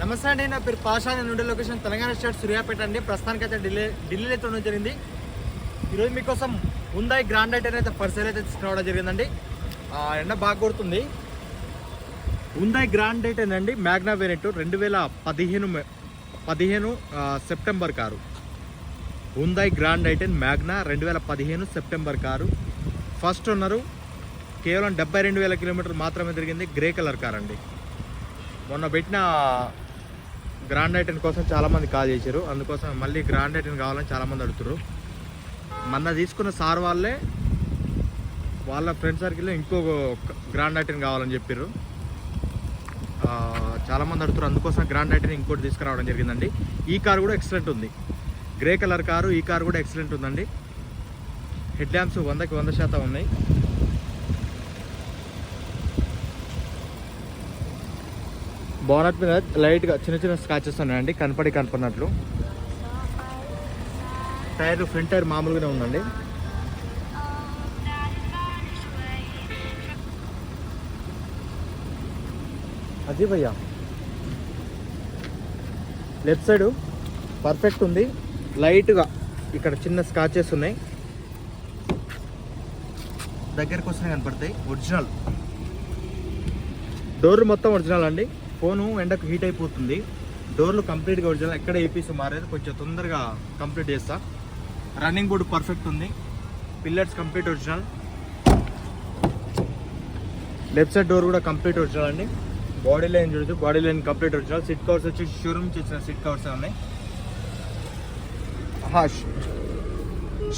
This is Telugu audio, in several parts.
నమస్తే అండి నా పేరు పాషా నేను ఉండే లొకేషన్ తెలంగాణ స్టేట్ సూర్యాపేట అండి. ప్రస్తుతానికి అయితే ఢిల్లీ ఢిల్లీలో అయితే ఉండడం జరిగింది. ఈరోజు మీకోసం ఉందాయి గ్రాండ్ ఐటెన్ అయితే పర్సెల్ అయితే తీసుకురావడం జరిగిందండి. ఆ, ఎండ బాగా కొడుతుంది. ఉందాయి గ్రాండ్ ఐటెన్ అండి మ్యాగ్నా వేరియంట్ రెండు వేల పదిహేను పదిహేను సెప్టెంబర్ కారు. ఉందాయి గ్రాండ్ ఐటెన్ మ్యాగ్నా రెండు వేల పదిహేను సెప్టెంబర్ కారు. ఫస్ట్ ఉన్నారు కేవలం డెబ్బై రెండు వేల కిలోమీటర్లు మాత్రమే తిరిగింది గ్రే కలర్ కార్ అండి మొన్న పెట్టిన గ్రాండ్ ఐటెన్ కోసం చాలామంది కాల్ చేశారు. అందుకోసం మళ్ళీ గ్రాండ్ ఐటెన్ కావాలని చాలామంది అడుగుతారు మొన్న తీసుకున్న సార్ వాళ్ళే వాళ్ళ ఫ్రెండ్ సర్కిల్లో ఇంకో గ్రాండ్ ఐటెన్ కావాలని చెప్పారు. చాలామంది అడుగుతారు అందుకోసం గ్రాండ్ ఐటెన్ ఇంకోటి తీసుకురావడం జరిగిందండి. ఈ కార్ కూడా ఎక్సలెంట్ ఉంది. గ్రే కలర్ కారు ఈ కార్ కూడా ఎక్సలెంట్ ఉందండి. హెడ్ ల్యాంప్స్ వందకి వంద శాతం ఉన్నాయి. బోనట్ మీద లైట్గా చిన్న చిన్న స్కాచెస్ ఉన్నాయండి. కనపడి కనపడినట్లు. టైర్ ఫ్రంట్ టైర్ మామూలుగానే ఉందండి. అది భయ్యా. లెఫ్ట్ సైడ్ పర్ఫెక్ట్ ఉంది. లైట్గా ఇక్కడ చిన్న స్కాచెస్ ఉన్నాయి. దగ్గరకు వస్తున్నాయి కనపడతాయి. ఒరిజినల్. డోర్ మొత్తం ఒరిజినల్ అండి. ఫోను ఎండకు హీట్ అయిపోతుంది. డోర్లు కంప్లీట్గా ఒరిజినల్ ఎక్కడ ఏపీస్ మారేది కొంచెం తొందరగా కంప్లీట్ చేస్తా. రన్నింగ్ బోర్డు పర్ఫెక్ట్ ఉంది. Pillars complete original. Left side door కూడా కంప్లీట్ ఒరిజినల్ అండి. బాడీ లైన్ చూడొచ్చు. Body line complete original. Seat covers వచ్చి షోరూమ్ వచ్చిన సిట్ కవర్స్ ఉన్నాయి.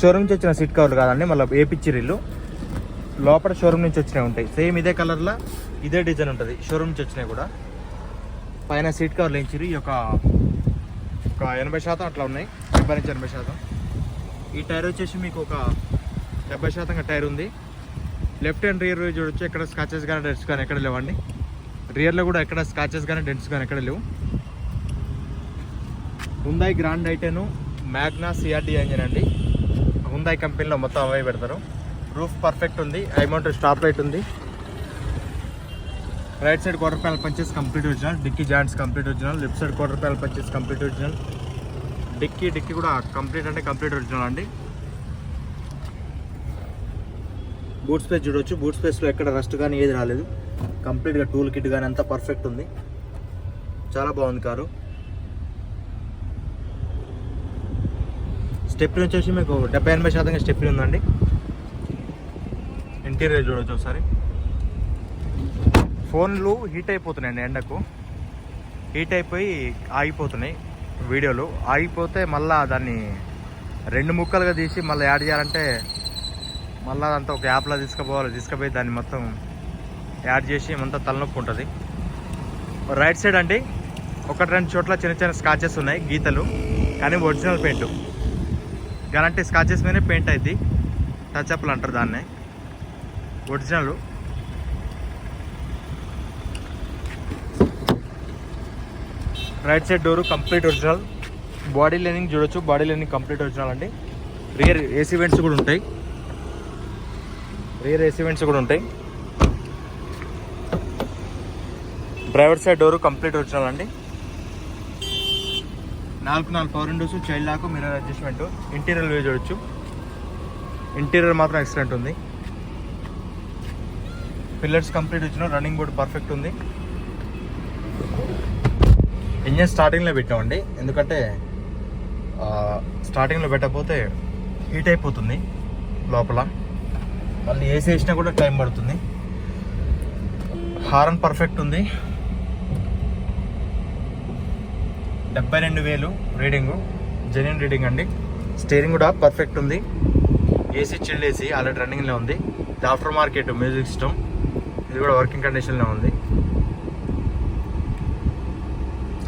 షోరూమ్ నుంచి వచ్చిన సిట్ కవర్లు కాదండి. మళ్ళీ ఏపిచ్చిరిల్లు లోపల షోరూమ్ నుంచి వచ్చినవి ఉంటాయి. సేమ్ ఇదే కలర్లో ఇదే డిజైన్ ఉంటుంది. షోరూమ్ నుంచి వచ్చినాయి కూడా. పైన సీట్ కవర్లు వేయించిరు ఈ యొక్క ఒక ఎనభై శాతం అట్లా ఉన్నాయి. డెబ్బై నుంచి ఎనభై శాతం. ఈ టైర్ వచ్చేసి మీకు ఒక డెబ్బై శాతంగా టైర్ ఉంది. లెఫ్ట్ అండ్ రియర్ చూడొచ్చు ఎక్కడ స్కాచెస్ కానీ డెంట్స్ కానీ ఎక్కడ లేవండి. రియర్లో కూడా ఎక్కడ స్కాచెస్ కానీ డెంట్స్ కానీ ఎక్కడ లేవు. Hyundai grand i ten magna CRDI engine అండి. హుందాయ్ కంపెనీలో మొత్తం అవే పెడతారు. రూఫ్ పర్ఫెక్ట్ ఉంది. అమౌంట్ స్టాప్ లైట్ ఉంది. Right side quarter panel punches complete original dicky joints complete original left side quarter panel punches complete original dicky dicky కూడా కంప్లీట్ అంటే కంప్లీట్ ఒరిజినల్ అండి. బూట్ స్పేస్ చూడొచ్చు. బూట్ స్పేస్లో ఎక్కడ రస్ట్ కానీ ఏది రాలేదు. కంప్లీట్గా టూల్ కిట్ కానీ అంతా పర్ఫెక్ట్ ఉంది. చాలా బాగుంది కారు. స్టెప్ వచ్చేసి మీకు డెబ్బై ఎనభై శాతంగా స్టెప్ ఉందండి. ఇంటీరియర్ చూడొచ్చు ఒకసారి. ఫోన్లు హీట్ అయిపోతున్నాయండి ఎండకు. హీట్ అయిపోయి ఆగిపోతున్నాయి వీడియోలు. ఆగిపోతే మళ్ళీ దాన్ని రెండు ముక్కలుగా తీసి మళ్ళీ యాడ్ చేయాలంటే మళ్ళీ అదంతా ఒక యాప్లో తీసుకుపోవాలి. తీసుకుపోయి దాన్ని మొత్తం యాడ్ చేసి అంతా తలనొప్పి ఉంటుంది. రైట్ సైడ్ అండి ఒకటి రెండు చోట్ల చిన్న చిన్న స్కాచెస్ ఉన్నాయి గీతలు కానీ ఒరిజినల్ పెయింట్. గ్యారంటీ స్కాచెస్ మీదనే పెయింట్ అవుతుంది టచ్ అప్లు అంటారు దాన్ని. Original. Right side door complete original. Body lining చూడొచ్చు బాడీ లైనింగ్ కంప్లీట్ ఒరిజినల్ అండి. రియర్ ఏసీ వెంట్స్ కూడా ఉంటాయి. రియర్ ఏసీ వెంట్స్ కూడా ఉంటాయి. Driver side door complete original అండి. నాలుగు నాలుగు power windows child lock mirror adjustment interior view చూడొచ్చు. ఇంటీరియర్ మాత్రం ఎక్సలెంట్ ఉంది. పిల్లర్స్ కంప్లీట్ వచ్చిన రన్నింగ్ బోర్డు పర్ఫెక్ట్ ఉంది. ఇంజన్ స్టార్టింగ్లో పెట్టామండి. ఎందుకంటే స్టార్టింగ్లో పెట్టకపోతే హీట్ అయిపోతుంది లోపల. మళ్ళీ ఏసీ వేసినా కూడా టైం పడుతుంది. హారన్ పర్ఫెక్ట్ ఉంది. డెబ్బై రెండు వేలు రీడింగు జెన్యున్ రీడింగ్ అండి. స్టీరింగ్ కూడా పర్ఫెక్ట్ ఉంది. ఏసీ చిల్డ్ ఏసీ ఆల్రెడీ రన్నింగ్లో ఉంది. ఆఫ్టర్ మార్కెట్ మ్యూజిక్ సిస్టమ్ ఇది కూడా వర్కింగ్ కండిషన్లో ఉంది.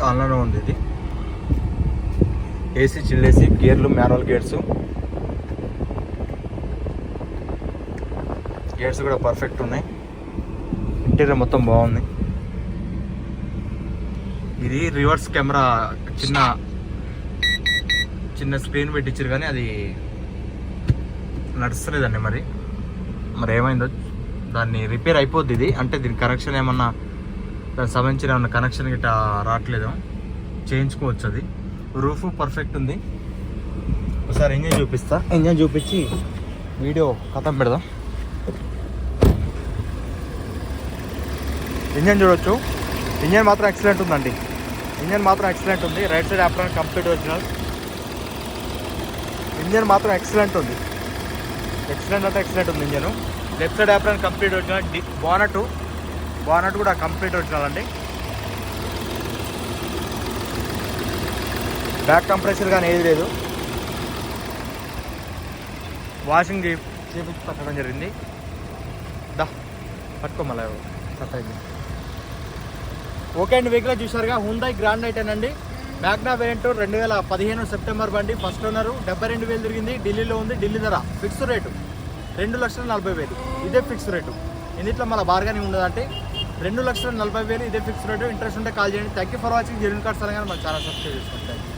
ఆన్లోనే ఉంది ఇది. ఏసీ చిల్లేసి గేర్లు మ్యానువల్ గేట్స్ గేట్స్ కూడా పర్ఫెక్ట్ ఉన్నాయి. ఇంటీరియర్ మొత్తం బాగుంది. ఇది రివర్స్ కెమెరా చిన్న చిన్న స్క్రీన్ పెట్టించారు కానీ అది నడుస్తలేదండి మరి. మరి ఏమైందో దాన్ని రిపేర్ అయిపోద్ది ఇది. అంటే దీని కరెక్షన్ ఏమన్నా దానికి సంబంధించిన ఏమన్నా కనెక్షన్ గిట్ట రావట్లేదు చేయించుకోవచ్చు అది. రూఫ్ పర్ఫెక్ట్ ఉంది. ఒకసారి ఇంజన్ చూపిస్తా. ఇంజన్ చూపించి వీడియో కథం పెడదాం. ఇంజన్ చూడొచ్చు. ఇంజన్ మాత్రం ఎక్సలెంట్ ఉందండి. ఇంజన్ మాత్రం ఎక్సలెంట్ ఉంది. Right side apron complete original engine మాత్రం ఎక్సలెంట్ ఉంది. ఎక్సలెంట్ అంటే ఎక్సలెంట్ ఉంది engine left side apron complete original the bonnet bonnet కూడా కంప్లీట్ ఒరిజినల్ అండి బ్యాక్ కంప్రెషర్ కానీ ఏది లేదు. వాషింగ్ చే చేపించి పట్టడం జరిగింది. దా పట్టుకో మళ్ళీ. ఓకే అండి వెహికల్ చూసారుగా హుందాయ్ గ్రాండ్ ఐటెన్ అండి మ్యాగ్నా వేరియంట్ రెండు వేల పదిహేను సెప్టెంబర్ బండి. ఫస్ట్ ఓనరు డెబ్బై రెండు వేలు తిరిగింది. ఢిల్లీలో ఉంది. ఢిల్లీ ధర ఫిక్స్ రేటు రెండు లక్షల నలభై వేలు. ఇదే ఫిక్స్ రేటు ఎన్నిట్లో మళ్ళీ బార్గానింగ్ ఉండదంటే రెండు లక్షల నలభై వేలు ఇదే ఫిక్స్ రేటు ఇంట్రెస్ట్ ఉంటే కాల్ చేయండి. Thank you for watching genuine cards అనగానే మన చాలా సబ్స్క్రైబ్ చేసుకోండి